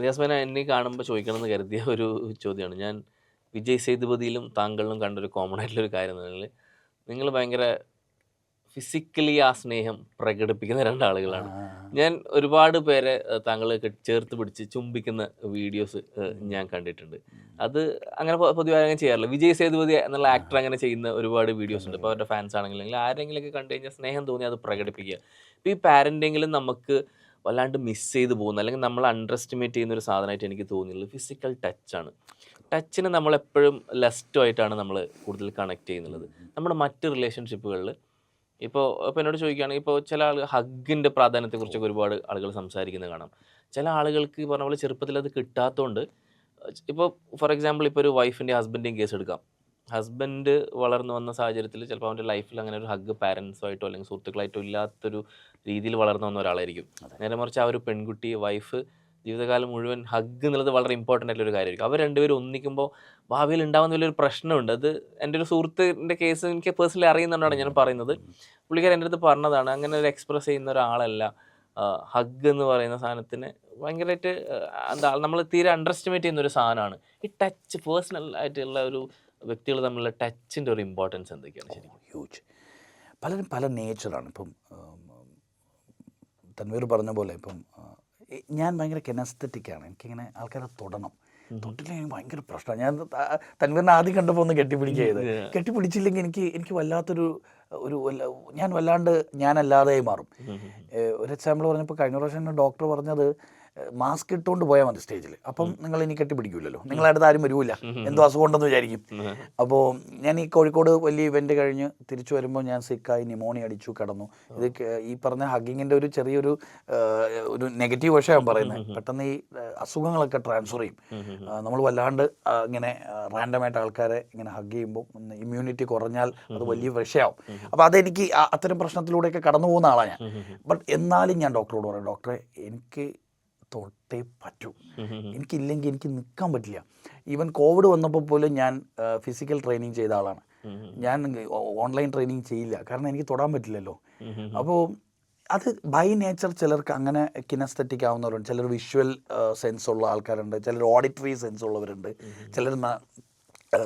റിയാസ്മേന എന്നെ കാണുമ്പോൾ ചോദിക്കണം എന്ന് കരുതിയ ഒരു ചോദ്യമാണ്. ഞാൻ വിജയ് സേതുപതിയിലും താങ്കളിലും കണ്ടൊരു കോമൺ ആയിട്ടുള്ള ഒരു കാര്യം എന്ന് പറഞ്ഞാൽ നിങ്ങൾ ഭയങ്കര ഫിസിക്കലി ആ സ്നേഹം പ്രകടിപ്പിക്കുന്ന രണ്ടാളുകളാണ്. ഞാൻ ഒരുപാട് പേരെ താങ്കൾ ചേർത്ത് പിടിച്ച് ചുംബിക്കുന്ന വീഡിയോസ് ഞാൻ കണ്ടിട്ടുണ്ട്. അത് അങ്ങനെ പൊതുവെ അങ്ങനെ ചെയ്യാറില്ല. വിജയ് സേതുപതി എന്നുള്ള ആക്ടർ അങ്ങനെ ചെയ്യുന്ന ഒരുപാട് വീഡിയോസ് ഉണ്ട്. ഇപ്പോൾ അവരുടെ ഫാൻസ് ആണെങ്കിലും ആരെങ്കിലും ആരെങ്കിലുമൊക്കെ കണ്ടു കഴിഞ്ഞാൽ സ്നേഹം തോന്നി അത് പ്രകടിപ്പിക്കുക. ഇപ്പോൾ ഈ പാരന്റെങ്കിലും നമുക്ക് വല്ലാണ്ട് മിസ് ചെയ്ത് പോകുന്ന. അല്ലെങ്കിൽ നമ്മൾ അണ്ടർ എസ്റ്റിമേറ്റ് ചെയ്യുന്ന ഒരു സാധനമായിട്ട് എനിക്ക് തോന്നിയുള്ളത് ഫിസിക്കൽ ടച്ചാണ് ടച്ചിന് നമ്മളെപ്പോഴും ലെസ്റ്റുമായിട്ടാണ് നമ്മൾ കൂടുതൽ കണക്ട് ചെയ്യുന്നത്. നമ്മുടെ മറ്റ് റിലേഷൻഷിപ്പുകളിൽ ഇപ്പോൾ ഇപ്പോൾ എന്നോട് ചോദിക്കുകയാണെങ്കിൽ ഇപ്പോൾ ചില ആൾ ഹഗ്ഗിന്റെ പ്രാധാന്യത്തെക്കുറിച്ചൊക്കെ ഒരുപാട് ആളുകൾ സംസാരിക്കുന്നത് കാണാം. ചില ആളുകൾക്ക് പറഞ്ഞ പോലെ ചെറുപ്പത്തിൽ അത് കിട്ടാത്തതുകൊണ്ട് ഇപ്പോൾ ഫോർ എക്സാമ്പിൾ ഇപ്പോൾ ഒരു വൈഫിന്റെ ഹസ്ബൻഡിന്റെയും കേസ് എടുക്കാം. ഹസ്ബൻഡ് വളർന്നു വന്ന സാഹചര്യത്തിൽ ചിലപ്പോൾ അവന്റെ ലൈഫിൽ അങ്ങനെ ഒരു ഹഗ് പാരൻസുമായിട്ടോ അല്ലെങ്കിൽ സുഹൃത്തുക്കളായിട്ടോ ഇല്ലാത്തൊരു രീതിയിൽ വളർന്നു വന്ന ഒരാളായിരിക്കും. നേരെ മറിച്ച് ആ ഒരു പെൺകുട്ടി വൈഫ് ജീവിതകാലം മുഴുവൻ ഹഗ് എന്നുള്ളത് വളരെ ഇമ്പോർട്ടന്റ് ആയിട്ടുള്ള ഒരു കാര്യമായിരിക്കും. അവർ രണ്ടുപേരും ഒന്നിക്കുമ്പോൾ ഭാവിയിൽ ഉണ്ടാകുന്ന വലിയൊരു പ്രശ്നമുണ്ട്. അത് എന്റെ ഒരു സുഹൃത്തിന്റെ കേസ് എനിക്ക് പേഴ്സണലി അറിയുന്നുണ്ടാണ് ഞാൻ പറയുന്നത്. പുള്ളിക്കാരൻ എന്റെ അടുത്ത് പറഞ്ഞതാണ് അങ്ങനെ ഒരു എക്സ്പ്രസ് ചെയ്യുന്ന ഒരാളല്ല. ഹഗ് എന്ന് പറയുന്ന സാധനത്തിന് ഭയങ്കരമായിട്ട് എന്താ നമ്മൾ തീരെ അണ്ടർ എസ്റ്റിമേറ്റ് ചെയ്യുന്ന ഒരു സാധനമാണ്. ഈ ടച്ച് പേഴ്സണൽ ആയിട്ടുള്ള ഒരു വ്യക്തികൾ തമ്മിലുള്ള ടച്ചിന്റെ ഒരു ഇമ്പോർട്ടൻസ് എന്തൊക്കെയാണ് ശരിക്കും? ഹ്യൂജ് പലരും പല നേച്ചറാണ് ഇപ്പം തന്മീർ പറഞ്ഞ പോലെ ഇപ്പം ഞാൻ ഭയങ്കര കെനസ്തറ്റിക്കാണ് എനിക്കിങ്ങനെ ആൾക്കാരെ തൊടണം. തൊട്ടില്ലെങ്കിൽ എനിക്ക് ഭയങ്കര പ്രശ്നമാണ് ഞാൻ തന്മീറിനെ ആദ്യം കണ്ടപ്പോൾ ഒന്ന് കെട്ടിപ്പിടിക്കുകയത് കെട്ടിപ്പിടിച്ചില്ലെങ്കിൽ എനിക്ക് എനിക്ക് വല്ലാത്തൊരു ഒരു ഞാൻ വല്ലാണ്ട് ഞാനല്ലാതെ മാറും. ഒരു എക്സാമ്പിൾ പറഞ്ഞപ്പോൾ കഴിഞ്ഞ പ്രാവശ്യം ഡോക്ടർ പറഞ്ഞത് മാസ്ക് ഇട്ടുകൊണ്ട് പോയാൽ മതി സ്റ്റേജിൽ. അപ്പം നിങ്ങൾ ഇനി കെട്ടിപ്പിടിക്കില്ലല്ലോ നിങ്ങളെ അടുത്ത് ആരും വരൂല എന്തോ അസുഖം ഉണ്ടെന്ന് വിചാരിക്കും. അപ്പോൾ ഞാൻ ഈ കോഴിക്കോട് വലിയ ഇവന്റ് കഴിഞ്ഞ് തിരിച്ചു വരുമ്പോൾ ഞാൻ സിക്കായി നിമോണി അടിച്ചു കിടന്നു. ഇത് ഈ പറഞ്ഞ ഹഗ്ഗിങ്ങിന്റെ ഒരു ചെറിയൊരു ഒരു നെഗറ്റീവ് വശമാണ് പറയുന്നത് പെട്ടെന്ന് ഈ അസുഖങ്ങളൊക്കെ ട്രാൻസ്ഫർ ചെയ്യും. നമ്മൾ വല്ലാണ്ട് ഇങ്ങനെ റാൻഡമായിട്ട് ആൾക്കാരെ ഇങ്ങനെ ഹഗ് ചെയ്യുമ്പോൾ ഇമ്മ്യൂണിറ്റി കുറഞ്ഞാൽ അത് വലിയ വിഷയമാവും അപ്പോൾ അതെനിക്ക് അത്തരം പ്രശ്നത്തിലൂടെയൊക്കെ കടന്നു പോകുന്ന ആളാണ് ഞാൻ ബട്ട് എന്നാലും ഞാൻ ഡോക്ടറോട് പറയും ഡോക്ടറെ എനിക്ക് തൊട്ടേ പറ്റൂ. എനിക്കില്ലെങ്കിൽ എനിക്ക് നിൽക്കാൻ പറ്റില്ല. ഈവൻ കോവിഡ് വന്നപ്പോൾ പോലും ഞാൻ ഫിസിക്കൽ ട്രെയിനിങ് ചെയ്ത ആളാണ്. ഞാൻ ഓൺലൈൻ ട്രെയിനിങ് ചെയ്യില്ല. കാരണം എനിക്ക് തൊടാൻ പറ്റില്ലല്ലോ. അപ്പോൾ അത് ബൈ നേച്ചർ ചിലർക്ക് അങ്ങനെ കിനസ്തറ്റിക് ആവുന്നവരുണ്ട്. ചിലർ വിഷ്വൽ സെൻസ് ഉള്ള ആൾക്കാരുണ്ട്. ചിലർ ഓഡിറ്ററി സെൻസ് ഉള്ളവരുണ്ട്. ചിലർ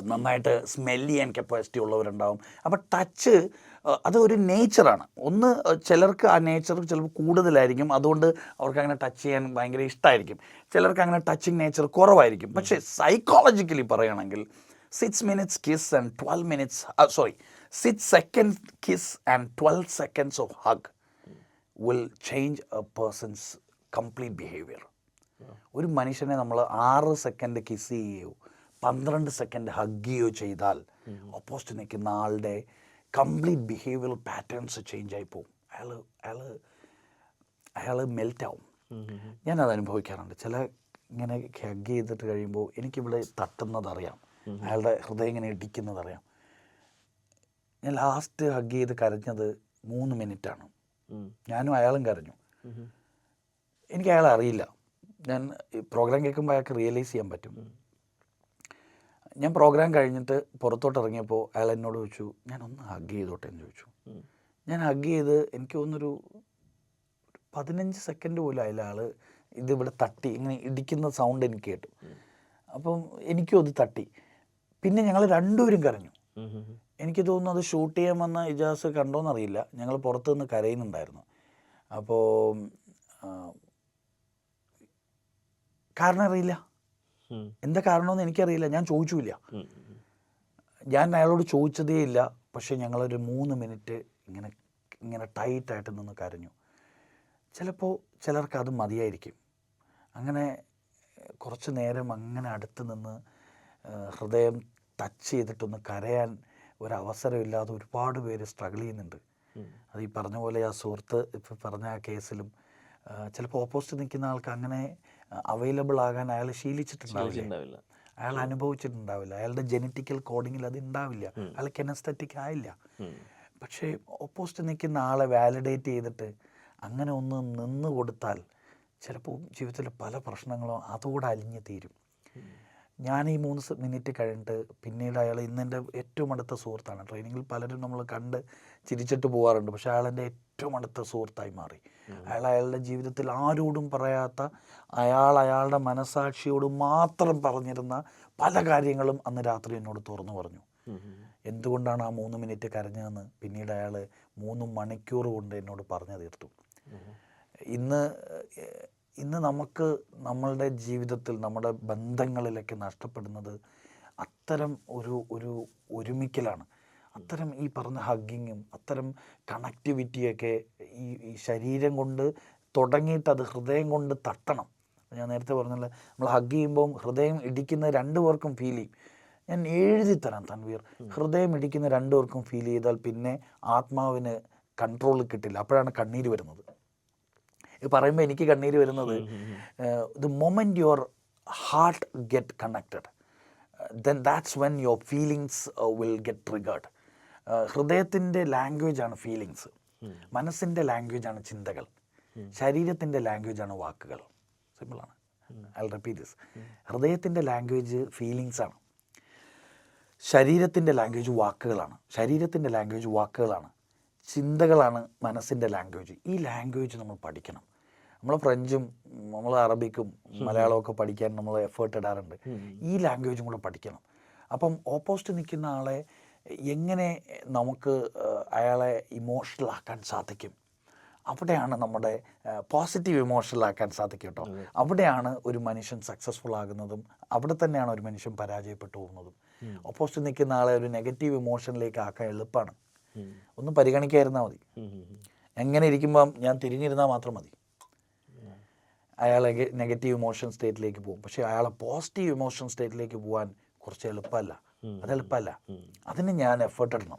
നന്നായിട്ട് സ്മെൽ ചെയ്യാൻ കപ്പാസിറ്റി ഉള്ളവരുണ്ടാവും. അപ്പോൾ ടച്ച് അത് ഒരു നേച്ചറാണ്. ഒന്ന് ചിലർക്ക് ആ നേച്ചർ ചിലപ്പോൾ കൂടുതലായിരിക്കും. അതുകൊണ്ട് അവർക്ക് അങ്ങനെ ടച്ച് ചെയ്യാൻ ഭയങ്കര ഇഷ്ടമായിരിക്കും ചിലർക്ക് അങ്ങനെ ടച്ചിങ് നേച്ചർ കുറവായിരിക്കും. പക്ഷേ സൈക്കോളജിക്കലി പറയുകയാണെങ്കിൽ six minutes kiss and twelve minutes sorry six second kiss and twelve seconds of hug will change a person's complete behaviour ഒരു മനുഷ്യനെ നമ്മൾ ആറ് സെക്കൻഡ് കിസ് ചെയ്യുകയോ പന്ത്രണ്ട് സെക്കൻഡ് ഹഗ് ചെയ്യുകയോ ചെയ്താൽ ഓപ്പോസിറ്റ് നിൽക്കുന്ന ആളുടെ കംപ്ലീറ്റ് ബിഹേവിയർ പാറ്റേൺസ് ചേഞ്ച് ആയി പോകും അയാൾ അയാൾ അയാൾ മെൽറ്റാവും ഞാനത് അനുഭവിക്കാറുണ്ട്. ചില ഇങ്ങനെ ഹഗ് ചെയ്തിട്ട് കഴിയുമ്പോൾ എനിക്കിവിടെ തട്ടുന്നതറിയാം. അയാളുടെ ഹൃദയം ഇങ്ങനെ ഇടിക്കുന്നതറിയാം. ഞാൻ ലാസ്റ്റ് ഹഗ് ചെയ്ത് കരഞ്ഞത് മൂന്ന് മിനിറ്റാണ് ഞാനും അയാളും കരഞ്ഞു. എനിക്ക് അയാൾ അറിയില്ല. ഞാൻ പ്രോഗ്രാം കേൾക്കുമ്പോൾ അയാൾക്ക് റിയലൈസ് ചെയ്യാൻ പറ്റും. ഞാൻ പ്രോഗ്രാം കഴിഞ്ഞിട്ട് പുറത്തോട്ട് ഇറങ്ങിയപ്പോൾ അയാൾ എന്നോട് ചോദിച്ചു ഞാൻ ഒന്ന് ഹഗ് ചെയ്തോട്ടെ? എന്ന് ചോദിച്ചു. ഞാൻ ഹഗ് ചെയ്ത് എനിക്ക് തോന്നുന്നൊരു പതിനഞ്ച് സെക്കൻഡ് പോലും അയാൾ ആൾ ഇതിവിടെ തട്ടി ഇങ്ങനെ ഇടിക്കുന്ന സൗണ്ട് എനിക്ക് കേട്ടു. അപ്പം എനിക്കും അത് തട്ടി. പിന്നെ ഞങ്ങൾ രണ്ടുപേരും കരഞ്ഞു. എനിക്ക് തോന്നുന്നു അത് ഷൂട്ട് ചെയ്യാൻ വന്ന ഇജാസ് കണ്ടോന്നറിയില്ല ഞങ്ങൾ പുറത്തു നിന്ന് കരയുന്നുണ്ടായിരുന്നു. അപ്പോൾ കാരണം അറിയില്ല. എന്താ കാരണമെന്ന് എനിക്കറിയില്ല ഞാൻ ചോദിച്ചില്ല ഞാൻ അയാളോട് ചോദിച്ചതേ ഇല്ല പക്ഷേ ഞങ്ങളൊരു മൂന്ന് മിനിറ്റ് ഇങ്ങനെ ഇങ്ങനെ ടൈറ്റായിട്ട് നിന്ന് കരഞ്ഞു. ചിലപ്പോൾ ചിലർക്ക് അത് മതിയായിരിക്കും. അങ്ങനെ കുറച്ച് നേരം അങ്ങനെ അടുത്ത് നിന്ന് ഹൃദയം ടച്ച് ചെയ്തിട്ടൊന്ന് കരയാൻ ഒരവസരമില്ലാതെ ഒരുപാട് പേര് സ്ട്രഗിൾ ചെയ്യുന്നുണ്ട്. അത് ഈ പറഞ്ഞ പോലെ ആ സുഹൃത്ത് ഇപ്പം പറഞ്ഞ ആ കേസിലും ചിലപ്പോൾ ഓപ്പോസിറ്റ് നിൽക്കുന്ന ആൾക്ക് അങ്ങനെ അവൈലബിൾ ആകാൻ അയാൾ ശീലിച്ചിട്ടുണ്ടാവില്ല? അയാൾ അനുഭവിച്ചിട്ടുണ്ടാവില്ല. അയാളുടെ ജെനറ്റിക്കൽ കോഡിങ്ങിൽ അത് ഉണ്ടാവില്ല. അയാൾ കെനസ്തറ്റിക് ആയില്ല. പക്ഷേ ഓപ്പോസിറ്റ് നിൽക്കുന്ന ആളെ വാലിഡേറ്റ് ചെയ്തിട്ട് അങ്ങനെ ഒന്ന് നിന്ന് കൊടുത്താൽ ചിലപ്പോൾ ജീവിതത്തിലെ പല പ്രശ്നങ്ങളും അതോടെ അലിഞ്ഞു തീരും. ഞാൻ ഈ മൂന്ന് മിനിറ്റ് കഴിഞ്ഞിട്ട് പിന്നീട് അയാൾ ഇന്ന് എന്റെ ഏറ്റവും അടുത്ത സുഹൃത്താണ്. ട്രെയിനിങ്ങിൽ പലരും നമ്മൾ കണ്ട് ചിരിച്ചിട്ട് പോകാറുണ്ട് പക്ഷേ അയാൾ എന്റെ ഏറ്റവും അടുത്ത സുഹൃത്തായി മാറി. അയാൾ അയാളുടെ ജീവിതത്തിൽ ആരോടും പറയാത്ത അയാൾ അയാളുടെ മനസാക്ഷിയോട് മാത്രം പറഞ്ഞിരുന്ന പല കാര്യങ്ങളും അന്ന് രാത്രി എന്നോട് തുറന്നു പറഞ്ഞു. എന്തുകൊണ്ടാണ് ആ മൂന്ന് മിനിറ്റ് കരഞ്ഞതെന്ന് പിന്നീട് അയാൾ മൂന്ന് മണിക്കൂർ കൊണ്ട് എന്നോട് പറഞ്ഞു തീർത്തു. ഇന്ന് ഇന്ന് നമുക്ക് നമ്മളുടെ ജീവിതത്തിൽ നമ്മുടെ ബന്ധങ്ങളിലൊക്കെ നഷ്ടപ്പെടുന്നത് അത്തരം ഒരു ഒരു ഒരുമിക്കലാണ്. അത്തരം ഈ പറഞ്ഞ ഹഗ്ഗിങ്ങും അത്തരം കണക്ടിവിറ്റിയൊക്കെ ഈ ഈ ശരീരം കൊണ്ട് തുടങ്ങിയിട്ട് അത് ഹൃദയം കൊണ്ട് തട്ടണം. ഞാൻ നേരത്തെ പറഞ്ഞല്ലോ നമ്മൾ ഹഗ് ചെയ്യുമ്പോൾ ഹൃദയം ഇടിക്കുന്ന രണ്ടു പേർക്കും ഫീൽ ചെയ്യും. ഞാൻ എഴുതി തരാം തൻവീർ. ഹൃദയം ഇടിക്കുന്ന രണ്ടു പേർക്കും ഫീൽ ചെയ്താൽ പിന്നെ ആത്മാവിന് കൺട്രോൾ കിട്ടില്ല. അപ്പോഴാണ് കണ്ണീര് വരുന്നത്. പറയുമ്പോൾ എനിക്ക് കണ്ണീര് വരുന്നത്. The moment your heart get connected then that's when your feelings will get triggered ഹൃദയത്തിന്റെ ലാംഗ്വേജാണ് ഫീലിങ്സ് മനസ്സിന്റെ ലാംഗ്വേജാണ് ചിന്തകൾ. ശരീരത്തിന്റെ ലാംഗ്വേജാണ് വാക്കുകൾ. സിമ്പിളാണ് ഐ റിപ്പീറ്റ് ദിസ് ഹൃദയത്തിന്റെ ലാംഗ്വേജ് ഫീലിങ്സ് ആണ്. ശരീരത്തിന്റെ ലാംഗ്വേജ് വാക്കുകളാണ്. ശരീരത്തിന്റെ ലാംഗ്വേജ് വാക്കുകളാണ്. ചിന്തകളാണ് മനസ്സിന്റെ ലാംഗ്വേജ്. ഈ ലാംഗ്വേജ് നമ്മൾ പഠിക്കണം. നമ്മൾ ഫ്രഞ്ചും നമ്മൾ അറബിക്കും മലയാളമൊക്കെ പഠിക്കാൻ നമ്മൾ എഫേർട്ട് ഇടാറുണ്ട്. ഈ ലാംഗ്വേജും കൂടെ പഠിക്കണം. അപ്പം ഓപ്പോസിറ്റ് നിൽക്കുന്ന ആളെ എങ്ങനെ നമുക്ക് അയാളെ ഇമോഷണൽ ആക്കാൻ സാധിക്കും? അവിടെയാണ് നമ്മുടെ പോസിറ്റീവ് ഇമോഷണൽ ആക്കാൻ സാധിക്കും കേട്ടോ അവിടെയാണ് ഒരു മനുഷ്യൻ സക്സസ്ഫുൾ ആകുന്നതും അവിടെ തന്നെയാണ് ഒരു മനുഷ്യൻ പരാജയപ്പെട്ടു പോകുന്നതും. ഓപ്പോസിറ്റ് നിൽക്കുന്ന ആളെ ഒരു നെഗറ്റീവ് ഇമോഷനിലേക്ക് ആക്കാൻ എളുപ്പമാണ് ഒന്ന് പരിഗണിക്കാതിരുന്നാൽ മതി. എങ്ങനെ ഇരിക്കുമ്പം ഞാൻ തിരിഞ്ഞിരുന്നാൽ മാത്രം മതി. അയാളെ നെഗറ്റീവ് ഇമോഷൻ സ്റ്റേറ്റിലേക്ക് പോകും. പക്ഷേ അയാളെ പോസിറ്റീവ് ഇമോഷൻ സ്റ്റേറ്റിലേക്ക് പോകാൻ കുറച്ച് എളുപ്പമല്ല. അത് എളുപ്പമല്ല. അതിന് ഞാൻ എഫേർട്ട് ഇടണം.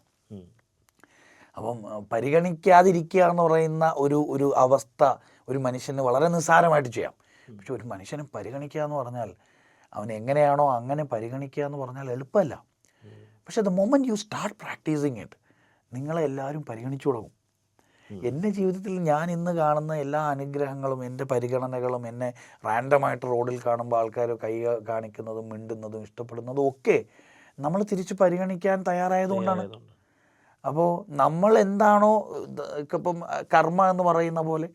അപ്പം പരിഗണിക്കാതിരിക്കുക എന്ന് പറയുന്ന ഒരു ഒരു അവസ്ഥ ഒരു മനുഷ്യന് വളരെ നിസ്സാരമായിട്ട് ചെയ്യാം. പക്ഷെ ഒരു മനുഷ്യനെ പരിഗണിക്കുക എന്ന് പറഞ്ഞാൽ അവൻ എങ്ങനെയാണോ അങ്ങനെ പരിഗണിക്കുക എന്ന് പറഞ്ഞാൽ എളുപ്പമല്ല. പക്ഷെ the moment you start practising it നിങ്ങളെ എല്ലാവരും പരിഗണിച്ചു തുടങ്ങും എന്റെ ജീവിതത്തിൽ ഞാൻ ഇന്ന് കാണുന്ന എല്ലാ അനുഗ്രഹങ്ങളും എന്റെ പരിഗണനകളും എന്നെ റാൻഡമായിട്ട് റോഡിൽ കാണുമ്പോൾ ആൾക്കാർ കൈ കാണിക്കുന്നതും മിണ്ടുന്നതും ഇഷ്ടപ്പെടുന്നതും ഒക്കെ നമ്മൾ തിരിച്ച് പരിഗണിക്കാൻ തയ്യാറായതുകൊണ്ടാണ്. അപ്പോൾ നമ്മൾ എന്താണോ ഇപ്പം കർമ്മ എന്ന് പറയുന്ന പോലെ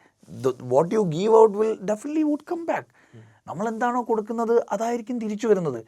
what you give out will definitely would come back. നമ്മൾ എന്താണോ കൊടുക്കുന്നത് അതായിരിക്കും തിരിച്ചു വരുന്നത്.